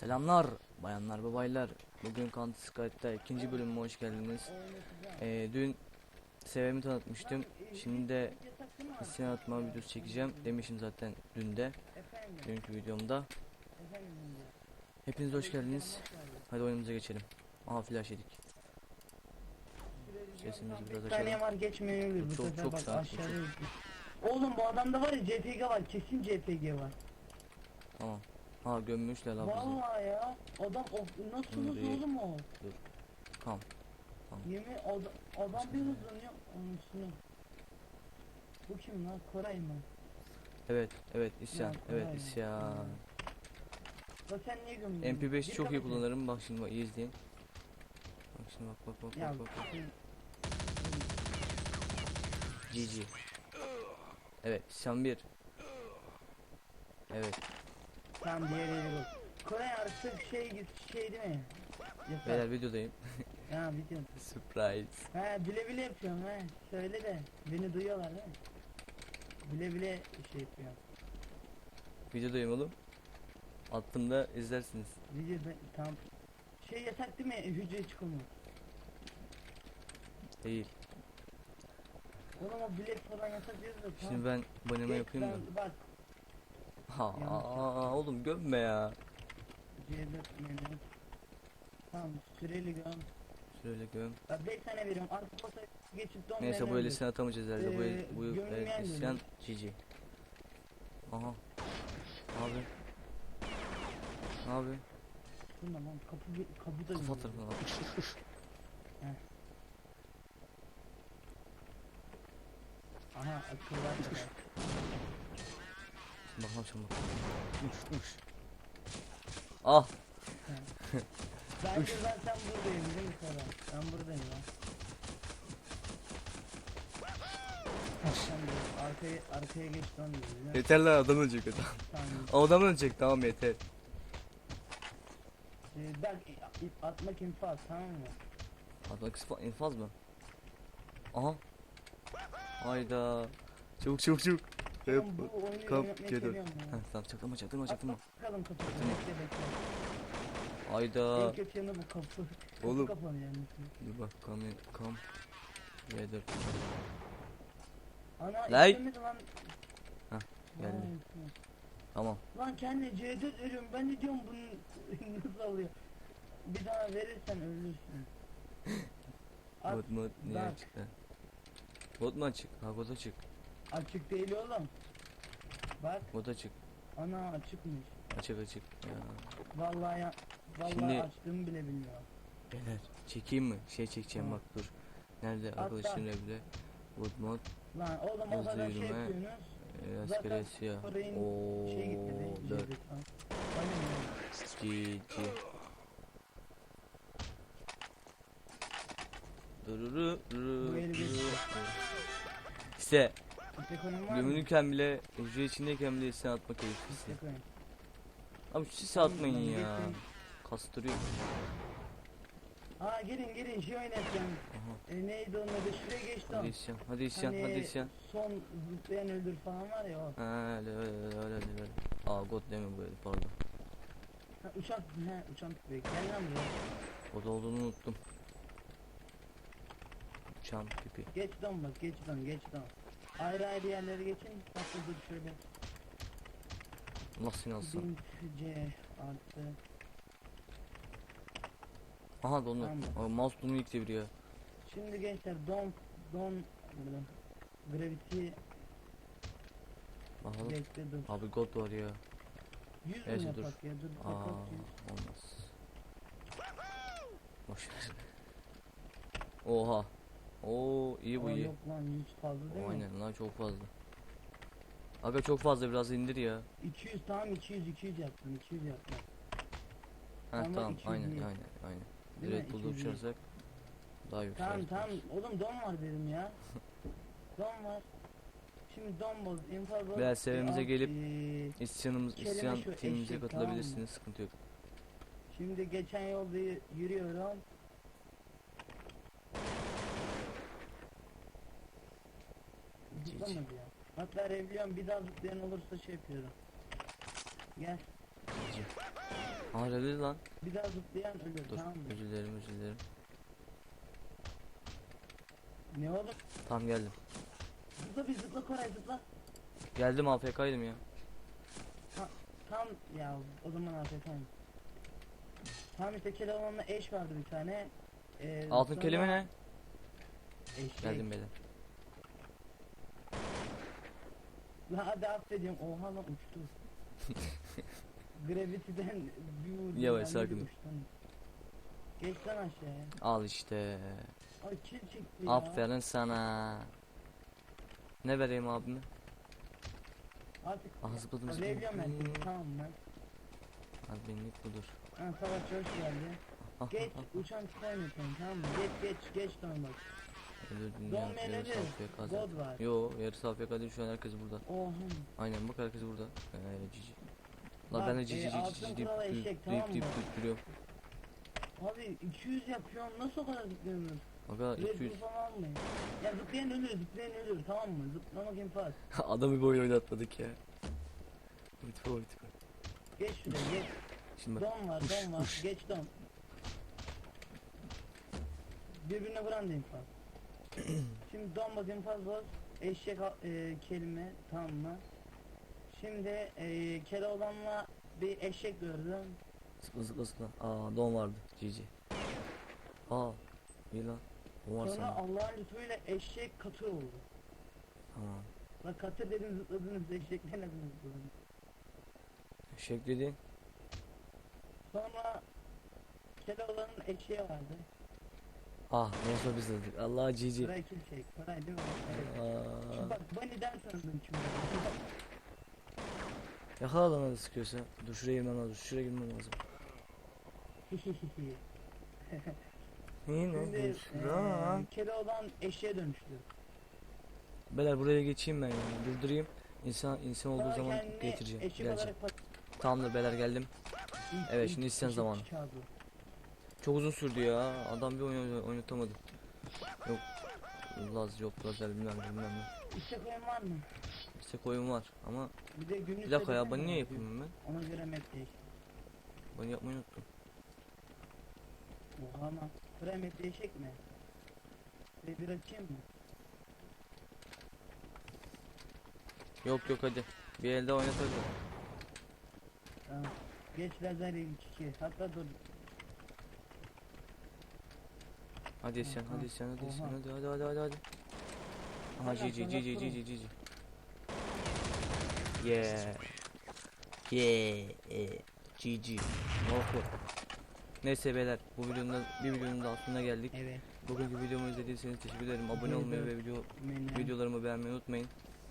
Selamlar bayanlar ve baylar. Bugün Counter Strike'da ikinci bölümüme hoş geldiniz. Ee, dün sevemi tanıtmıştım. Şimdi de isyan atma videosu çekeceğim. Demişim zaten dün de. Dünkü videomda. Hepiniz hoş geldiniz. Hadi oyunumuza geçelim. Aha flash yedik. Sesimizi biraz açalım. var geçmeyebilir bu Çok- sefer çok bak sağ, aşağıya. Oğlum bu adamda var ya CTG var kesin CTG var. Tamam. Ha gömmüşler la bizi. Vallahi ya adam o, nasıl Bunu hızlı değil. oğlum o? Tamam. Yemin adam, adam bir hızlanıyor onun üstüne. Bu kim lan Koray mı? Evet, evet isyan. Ya, Evet kolay ya. isyan. La sen niye gömdün? MP5 Bir çok iyi kullanırım. Bak şimdi bak iyi izleyin. Bak şimdi bak bak bak Ya bak bak. GG. Evet, isyan 1. Evet, tamam diğer yere bak. Koray artık şey git şey değil mi? Yasak. beyler videodayım. Ya video. Surprise. He bile bile yapıyorum he. Söyle de beni duyuyorlar değil mi? Bile bile şey yapıyorum. Videodayım oğlum. Attığımda izlersiniz. Videoda tam şey yasak değil mi? Hücre çıkımı. Değil. Oğlum o bilet falan yasak diyoruz da. Şimdi ben aboneme Geç yapayım da. Bak. Ha, oğlum gömme ya. C4 menü. Tamam süreli göm. Şöyle göm. Bak 5 tane veriyorum. Arka pasa geçip don Neyse bu menü el isyan atamayacağız herhalde. Bu el, Ee, bu el, gömülmeyen el isyan GG. Aha. Abi. Abi. Şurada lan kapı bir- kapıda Kafa yürüyor. tarafına bak. Aha akıllar kadar. Şimdi bakalım şimdi bak. Uş uş. Ah. Ben sen buradayım değil Kara? Ben buradayım lan. Sen de arkaya arkaya geç biliyor musun? Yeter lan adam ölecek adam. Tamam. Adam ölecek tamam yeter. Ee, bak atmak infaz tamam mı? Atmak infaz mı? Aha. Hayda. Çabuk çabuk çabuk. Bu oyunu Kap yönetmeyi G4. seviyorum Heh, ya. tamam çaktırma çaktırma çaktırma. bakalım bekle. Hayda. En kötü yanı bu kapı. Kapı Oğlum. kapalı yani. Dur bak kam kam. Y4. Ana Lay. lan. Hah, geldi. Tamam. Lan kendine C4 veriyorum. Ben de diyorum bunu nasıl alıyor. Bir daha verirsen ölürsün. Bot mu niye çıktı? Bot mu açık? Ha bot açık. Açık değil oğlum. Bak Bot açık. ana açıkmış. Açık açık. Ya. Vallahi ya, vallahi Şimdi- açtığımı bile bilmiyorum. Beyler çekeyim mi? Şey çekeceğim Tamam. bak dur. Nerede At, arkadaşım at. bile? Bot mod. Lan oğlum o Hızlı kadar şey yürüme. yapıyorsunuz. e, Zaten siyah. Kore'nin Ooo. Şey gitti de Dört. C4 falan. Aynen öyle. GG. Dururu bir- İşte İstek oyun var mı? gömülürken bile hücre içindeyken bile isyan atma keyiflisi. İstek oyun. Abi şu sisi atmayın ya. Kastırıyor. Aa gelin gelin şey oynayacağım. Aha. E, neydi onun adı? Şuraya geçti Hadi isyan. Hadi isyan. Hani Hadi isyan. Son zıplayan öldür falan var ya o. Ha öyle öyle öyle öyle öyle. Aa God deme böyle pardon. Ha, uçak, he uçan tüfeği. Gel lan buraya. God olduğunu unuttum. Uçan pipi. Geç don bak, geç don, geç don. Ayrı ayrı yerlere geçin. Hatta şöyle. Seni alsın. 1000 C artı. Aha dondu. Tamam. Aa, mouse bunu ilk deviriyor. Şimdi gençler don, don, burada. Gravity Bakalım. bekle dur. Abi God var ya. 100 mü Neyse, dur. yapak ya? Dur Aa kapat 100. olmaz. Boş ver. Oha. Oo iyi bu Aa, iyi. Yok lan 100 fazla değil mi? aynen lan çok fazla. Aga çok fazla biraz indir ya. 200 tamam 200 200 yaptım 200 yaptım. Ha Ama tamam 200 aynen değil. aynen aynen. Değil? Direkt bulda 200 değil. uçarsak daha yüksek. Tamam tamam oğlum don var dedim ya. don var. Şimdi don boz, boz. Biraz sevimize gelip- e, İsyanımız isyan timimize katılabilirsiniz sıkıntı yok. şimdi geçen yolda yürüyorum. Zıplamadı ya. Hatta revliyorum bir daha zıplayan olursa şey yapıyorum. Gel. Aa revli lan. Bir daha zıplayan ölür Dur tamam mı? özür dilerim özür dilerim. Ne oğlum? Tamam geldim. Zıpla bir zıpla Koray zıpla. Geldim AFK'ydım ya. Tam ya o zaman AFK'yim. Tam işte Keloğlan'la eş vardı bir tane. Ee, Altın sonra kelime ne? Eşek. Geldim beyler. Lan hadi affediyorum. Oha lan uçtu. Gravity'den bir vurdu. Yavaş, ben de sakin uçtum. Geç lan aşağıya. Al işte. Ay kill çekti ya. Aferin sana. Ne vereyim abime? Artık Ah zıpladım ben zıpladım. seni tamam mı? Hadi benlik budur. Ha savaş hoş geldi. Ah, Geç ah, ah. uçan tutan yapalım tamam mı? Geç geç geç dön bak. Don dünya yarısı AFK zaten. God var. Yo yarısı AFK değil şu an herkes burada. Oha. Aynen bak herkes burada. Ee, cici. La Bak, ben de e, cici cici altın cici deyip deyip eşek, deyip tamam deyip mı? deyip duruyorum. Abi 200 yapıyorum nasıl o kadar zıplayamıyorum? Aga Red 200. Bull falan almayın. Ya zıplayan ölür zıplayan ölür tamam mı? Zıplamak infaz. Adamı bir oyun oynatmadık ya. Lütfen lütfen. Geç şuraya geç. Şimdi bak. Don var don var geç don. Birbirine vuran da infaz. Şimdi infaz var. Eşek e, kelime tamam mı? Şimdi e, Keloğlan'la bir eşek gördüm. Zıpla zıpla zıpla. Aa don vardı. Cici. Aa. İyi lan. Don var Sonra sana. Allah'ın lütfuyla eşek katır oldu. Tamam. La katır dedim zıpladınız eşekle nasıl zıpladınız? Eşek dediğin. Sonra Keloğlan'ın eşeği vardı. Ah nasıl biz dedik. Allah cici. Koray kim şey? Koray değil mi? Evet. Şimdi bak Bunny'den sandım şimdi. Yakala lan hadi sıkıyorsa. Dur şuraya girmem lazım. Şuraya girmem lazım. Yine Şimdi e, düşran. eee Keloğlan eşeğe dönüştü. Beyler buraya geçeyim ben yani. Durdurayım. İnsan insan olduğu Sonra zaman kendini getireceğim. eşek Geleceğim. olarak bak. Tamamdır beyler geldim. Evet, şimdi isyan zamanı. çaldı. Çok uzun sürdü ya. Adam bir oyun oynatamadı. Yok. Laz yok lazer bilmem bilmem ne. İstek oyun var mı? İşte oyun var ama Bir de günlük bir dakika ya ben niye bana. yapayım ben? Ona göre map değiş. Ben yapmayı unuttum. Oha ama. Buraya map değişik mi? Ve bir açayım mı? Yok yok hadi. Bir elde oynatalım. Tamam. Geç lazer ilk iki. Hatta dur. Hadi Oha, hadi isyan hadi oha. hadi hadi hadi hadi hadi. Aha GG atla. GG GG. Yeah. Yeah. GG. Oh. Neyse beyler bu videonun bir videonun da sonuna geldik. Evet. Bugünkü videomu izlediyseniz teşekkür ederim. Abone olmayı ve video videolarımı beğenmeyi unutmayın.